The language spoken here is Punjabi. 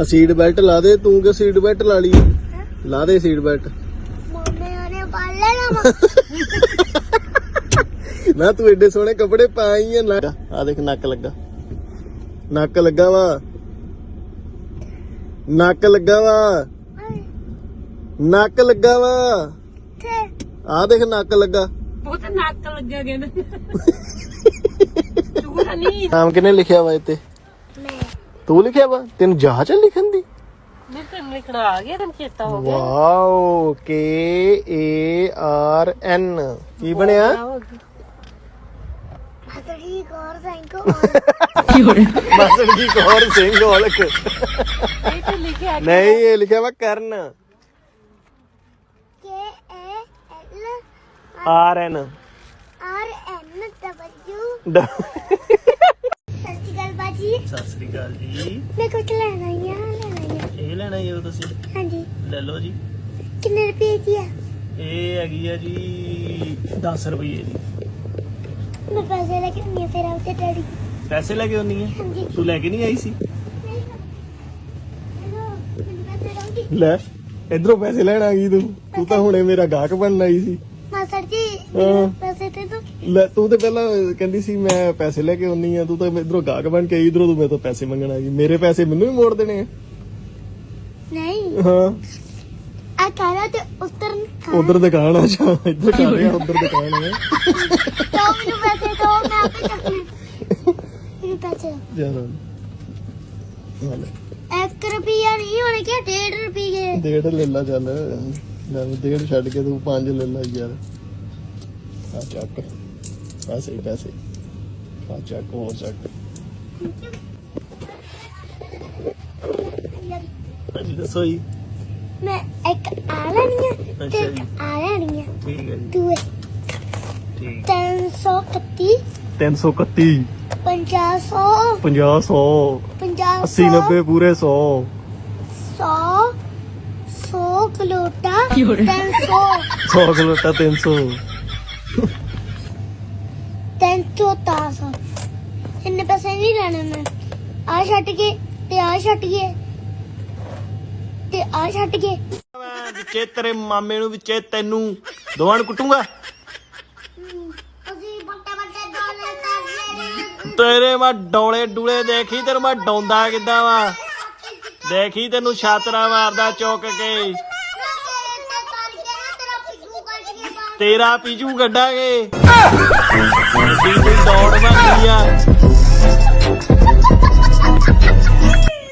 ਆ ਸੀਟ ਬੈਲਟ ਲਾ ਦੇ ਤੂੰ ਕਿ ਸੀਟ ਬੈਲਟ ਲਾ ਲਈ? ਲਾ ਦੇ ਸੀਟ ਬੈਲਟ ਮੰਮੀ ਉਹਨੇ ਪਾ ਲੈਣਾ ਵਾ ਨਾ ਤੂੰ ਐਡੇ ਸੋਹਣੇ ਕੱਪੜੇ ਪਾਈ ਆ ਨਾ ਆ ਦੇਖ ਨੱਕ ਲੱਗਾ। ਨੱਕ ਲੱਗਾ ਵਾ। ਨੱਕ ਲੱਗਾ ਵਾ। ਨੱਕ ਲੱਗਾ ਵਾ। ਤੇ ਆ ਦੇਖ ਨੱਕ ਲੱਗਾ। ਉਹ ਤਾਂ ਨੱਕ ਲੱਗਿਆ ਕਹਿੰਦਾ। ਨਹੀਂ ਨਾਮ ਕਿਨੇ ਲਿਖਿਆ ਵਾ ਇੱਥੇ? ਤੂੰ ਲਿਖਿਆ ਵਾ? ਤੈਨੂੰ ਜਾਚ ਲਿਖਣ ਦੀ? ਮੈਂ ਤੈਨੂੰ ਲਿਖਣਾ ਆ ਗਿਆ ਤੈਨੂੰ ਚੇਤਾ ਹੋ ਗਿਆ। ਵਾਓ ਕੇ ਏ ਆਰ ਐਨ ਕੀ ਬਣਿਆ? ਹਸੜੀ ਕੋਰ ਸਾਈਕੋ ਮਾਸੜ ਜੀ ਕੌਰ ਸਿੰਘ ਔਲਖ। ਇਹ ਤੇ ਲਿਖਿਆ ਨਹੀਂ ਇਹ ਲਿਖਿਆ ਵਾ ਕਰਨ। K A L R N R N W ਅਕਾਲ ਜੀ। ਮੈਂ ਕੁਝ ਲੈਣਾ ਹੀ ਆ ਲੈਣਾ ਹੀ ਆ। ਇਹ ਲੈਣਾ ਜੀ ਤੁਸੀਂ? ਹਾਂਜੀ। ਲੈ ਲਓ ਜੀ। ਕਿੰਨੇ ਰੁਪਏ ਦੀ ਆ? ਇਹ ਹੈਗੀ ਆ ਜੀ 10 ਰੁਪਏ ਜੀ ਮੈਂ ਪੈਸੇ ਲੈ ਕੇ ਨਹੀਂ ਆ ਫਿਰ ਆਉਤੇ ਡੈਡੀ ਪੈਸੇ ਲੈ ਕੇ ਆਉਣੀ ਹੈ ਹਾਂਜੀ। ਤੂੰ ਲੈ ਕੇ ਨਹੀਂ ਆਈ ਸੀ? ਲੈ ਇਧਰੋਂ ਪੈਸੇ ਲੈਣ ਆ ਗਈ ਤੂੰ। ਤੂੰ ਤਾਂ ਹੁਣੇ ਮੇਰਾ ਗਾਹਕ ਬਣਨ ਆਈ ਸੀ। ਮਾਸੜ ਜੀ ਹਾਂ। ਲੈ ਤੂੰ ਤੇ ਪਹਿਲਾਂ ਕਹਿੰਦੀ ਸੀ ਮੈਂ ਪੈਸੇ ਲੈ ਕੇ ਆਉਣੀ ਆ ਤੂੰ ਤਾਂ ਇਧਰੋਂ ਗਾਹਕ ਬਣ ਕੇ ਇਧਰੋਂ ਤੂੰ ਮੇਰੇ ਤੋਂ ਪੈਸੇ ਮੰਗਣ ਆ ਗਈ ਮੇਰੇ ਪੈਸੇ ਮੈਨੂੰ ਹੀ ਮੋੜ ਦੇਣੇ ਆ। ਨਹੀਂ। ਹਾਂ। ਆ ਕਾਲਾ ਤੇ ਉਤਰਨ ਉਧਰ ਦੁਕਾਨ ਆ ਜਾ ਇੱਧਰ ਕਰ ਰਿਹਾ ਉਧਰ ਮੈਨੂੰ ਪੈਸੇ ਦੋ ਮੈਂ ਆਪੇ ਚੱਕ ਲੂੰ ਮੈਨੂੰ ਪੈਸੇ। ਯਾਰ ਹਾਲੇ ਇੱਕ ਰੁਪਿਆ ਨਹੀਂ ਹੋਣੇ ਕਿ ਡੇਢ ਰੁਪਏ ਡੇਢ ਲੈ ਲਾ ਚੱਲ। ਲੈ ਡੇਢ ਛੱਡ ਕੇ ਤੂੰ ਪੰਜ ਲੈ ਲਾ ਯਾਰ। ਆ ਚੱਕ। ਪੈਸੇ ਹੀ ਪੈਸੇ ਆ ਚੱਕ ਹੋਰ ਚੱਕ ਹਾਂਜੀ ਦੱਸੋ ਜੀ ਮੈਂ ਇੱਕ ਆ ਲੈਣੀ ਆ ਤੇ ਅੱਛਾ ਇੱਕ ਜੀ। ਆ ਲੈਣੀ ਆ ਠੀਕ ਹੈ ਜੀ ਦੂਏ ਠੀਕ 331 331 500 50 100 50 80 90 ਪੂਰੇ 100 100 100 ਕਿਲੋਟਾ 300 100 ਕਿਲੋਟਾ 300 300 ਤਾਸ ਇੰਨੇ ਪੈਸੇ ਨਹੀਂ ਲੈਣੇ ਮੈਂ ਆ ਛੱਡ ਕੇ ਤੇ ਆ ਛੱਡ ਕੇ ਤੇ ਆ ਛੱਡ ਕੇ। ਮੈਂ ਵਿੱਚੇ ਤੇਰੇ ਮਾਮੇ ਨੂੰ ਵਿੱਚੇ ਤੈਨੂੰ ਦੋਵਾਂ ਨੂੰ ਕੁੱਟੂੰਗਾ। ਅਸੀਂ ਤੇਰੇ ਮੈਂ ਡੋਲੇ ਡੂਲੇ ਦੇਖੀ ਤੈਨੂੰ ਮੈਂ ਡੌਂਦਾ ਕਿੱਦਾਂ ਵਾ। ਦੇਖੀ ਤੈਨੂੰ ਛਾਤਰਾ ਮਾਰਦਾ ਚੁੱਕ ਕੇ। ਤੇਰਾ ਪੀਜੂ ਕੱਢਾਂਗੇ ਕੋਈ